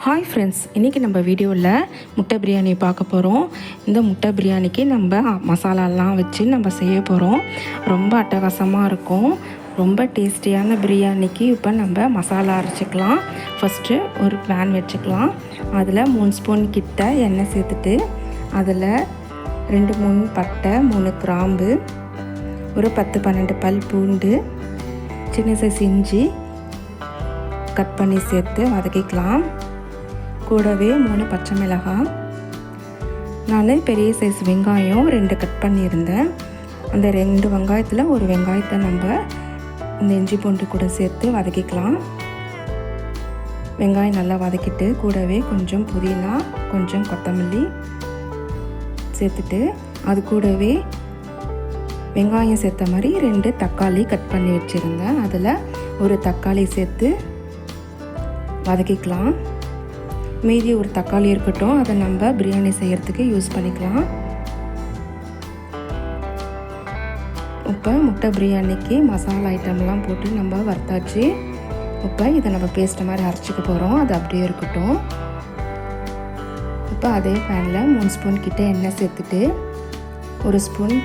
Hi friends இன்றைக்கி நம்ம வீடியோவில் முட்டை பிரியாணி பார்க்க போகிறோம் இந்த முட்டை பிரியாணிக்கு நம்ம மசாலாலாம் வச்சு நம்ம செய்ய போகிறோம் ரொம்ப அட்டகாசமாக இருக்கும். ரொம்ப டேஸ்டியான பிரியாணிக்கு இப்போ நம்ம மசாலா அரைச்சிக்கலாம். ஃபஸ்ட்டு ஒரு பேன் வச்சுக்கலாம். அதில் மூணு ஸ்பூன் கிட்ட எண்ணெய் சேர்த்துட்டு அதில் ரெண்டு மூணு பட்டை மூணு கிராம்பு ஒரு பத்து பன்னெண்டு பல் பூண்டு சின்ன சைஸ் இஞ்சி கட் பண்ணி சேர்த்து வதக்கிக்கலாம். கூடவே மூணு பச்சை மிளகாய் நான் பெரிய சைஸ் வெங்காயம் ரெண்டு கட் பண்ணியிருந்தேன். அந்த ரெண்டு வெங்காயத்தில் ஒரு வெங்காயத்தை நம்ம இந்த இஞ்சி பூண்டு கூட சேர்த்து வதக்கிக்கலாம். வெங்காயம் நல்லா வதக்கிட்டு கூடவே கொஞ்சம் புதினா கொஞ்சம் கொத்தமல்லி சேர்த்துட்டு அது கூடவே வெங்காயம் சேர்த்த மாதிரி ரெண்டு தக்காளி கட் பண்ணி வச்சுருந்தேன். அதில் ஒரு தக்காளி சேர்த்து வதக்கிக்கலாம். மீதி ஒரு தக்காளி இருக்கட்டும் அதை நம்ம பிரியாணி செய்கிறதுக்கு யூஸ் பண்ணிக்கலாம். இப்போ முட்டை பிரியாணிக்கு மசாலா ஐட்டம்லாம் போட்டு நம்ம வறுத்தாச்சு. இப்போ இதை நம்ம பேஸ்ட் மாதிரி அரைச்சிக்க போகிறோம் அது அப்படியே இருக்கட்டும். இப்போ அதே பேனில் மூணு ஸ்பூன் கிட்ட எண்ணெய் சேர்த்துட்டு ஒரு ஸ்பூன்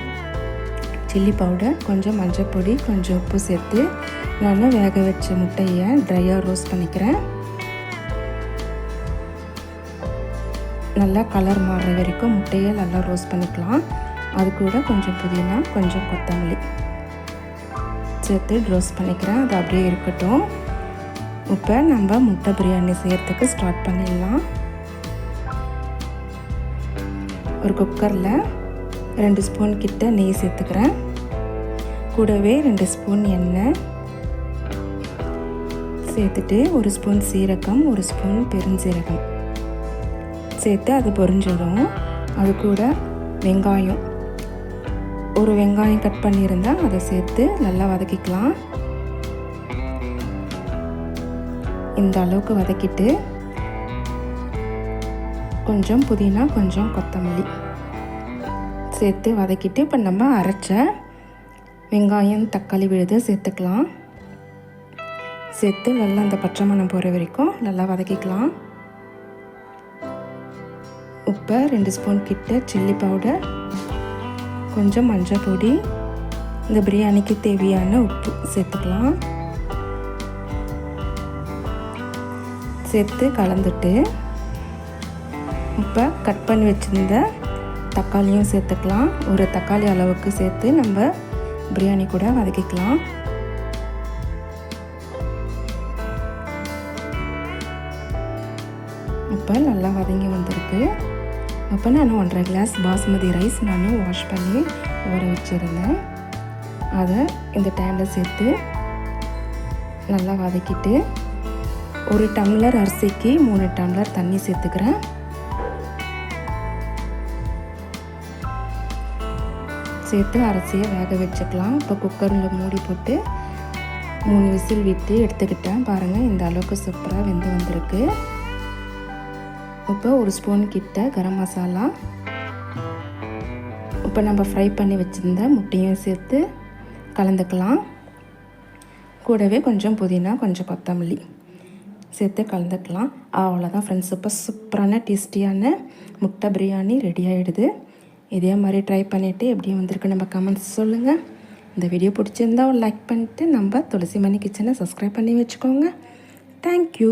சில்லி பவுடர் கொஞ்சம் மஞ்சள் பொடி கொஞ்சம் உப்பு சேர்த்து நான் வேக வச்ச முட்டையை ட்ரையாக ரோஸ்ட் பண்ணிக்கிறேன். நல்லா கலர் மாறுற வரைக்கும் முட்டையை நல்லா ரோஸ்ட் பண்ணிக்கலாம். அது கூட கொஞ்சம் புதினா கொஞ்சம் கொத்தமல்லி சேர்த்து ரோஸ்ட் பண்ணிக்கிறேன். அது அப்படியே இருக்கட்டும். இப்போ நம்ம முட்டை பிரியாணி செய்கிறதுக்கு ஸ்டார்ட் பண்ணிடலாம். ஒரு குக்கரில் ரெண்டு ஸ்பூன் கிட்ட நெய் சேர்த்துக்கிறேன். கூடவே ரெண்டு ஸ்பூன் எண்ணெய் சேர்த்துட்டு ஒரு ஸ்பூன் சீரகம் ஒரு ஸ்பூன் பெருஞ்சீரகம். சேர்த்து அது பொரிஞ்சதும் அது கூட வெங்காயம். ஒரு வெங்காயம் கட் பண்ணியிருந்தால் அதை சேர்த்து நல்லா வதக்கிக்கலாம். இந்த அளவுக்கு வதக்கிட்டு கொஞ்சம் புதினா கொஞ்சம் கொத்தமல்லி சேர்த்து வதக்கிட்டு இப்போ நம்ம அரைச்ச வெங்காயம் தக்காளி விழுது சேர்த்துக்கலாம். சேர்த்து நல்லா அந்த பச்சை மணம் போகிற வரைக்கும் நல்லா வதக்கிக்கலாம். உப்பு ரெண்டு ஸ்பூன் கிட்ட சில்லி பவுடர் கொஞ்சம் மஞ்சள் பொடி. இந்த பிரியாணிக்கு தேவையான உப்பு சேர்த்துக்கலாம். சேர்த்து கலந்துட்டு இப்போ கட் பண்ணி வச்சுருந்த தக்காளியும் சேர்த்துக்கலாம். ஒரு தக்காளி அளவுக்கு சேர்த்து நம்ம பிரியாணி கூட வதக்கிக்கலாம். இப்போ நல்லா வதங்கி வந்திருக்கு. அப்போ நான் ஒன்றரை கிளாஸ் பாஸ்மதி ரைஸ் நான் வாஷ் பண்ணி ஊற வச்சுருந்தேன். அதை இந்த டைமில் சேர்த்து நல்லா வதக்கிட்டு ஒரு டம்ளர் அரிசிக்கு மூணு டம்ளர் தண்ணி சேர்த்துக்கிறேன். சேர்த்து அரிசியை வேக வச்சுக்கலாம். இப்போ குக்கரில் மூடி போட்டு மூணு விசில் விட்டு எடுத்துக்கிட்டேன். பாருங்கள் இந்த அளவுக்கு சூப்பராக வெந்து வந்திருக்கு. இப்போ ஒரு ஸ்பூன் கிட்ட கரம் மசாலா. இப்போ நம்ம ஃப்ரை பண்ணி வச்சுருந்த முட்டையும் சேர்த்து கலந்துக்கலாம். கூடவே கொஞ்சம் புதினா கொஞ்சம் கொத்தமல்லி சேர்த்து கலந்துக்கலாம். அவ்வளோதான் ஃப்ரெண்ட்ஸ் இப்போ சூப்பரான டேஸ்டியான முட்டை பிரியாணி ரெடி ஆகிடுது இதே மாதிரி ட்ரை பண்ணிவிட்டு எப்படி வந்திருக்கு நம்ம கமெண்ட்ஸ் சொல்லுங்கள் இந்த வீடியோ பிடிச்சிருந்தா ஒரு லைக் பண்ணிவிட்டு நம்ம துளசி மணி கிச்சனை சப்ஸ்கிரைப் பண்ணி வச்சுக்கோங்க. தேங்க்யூ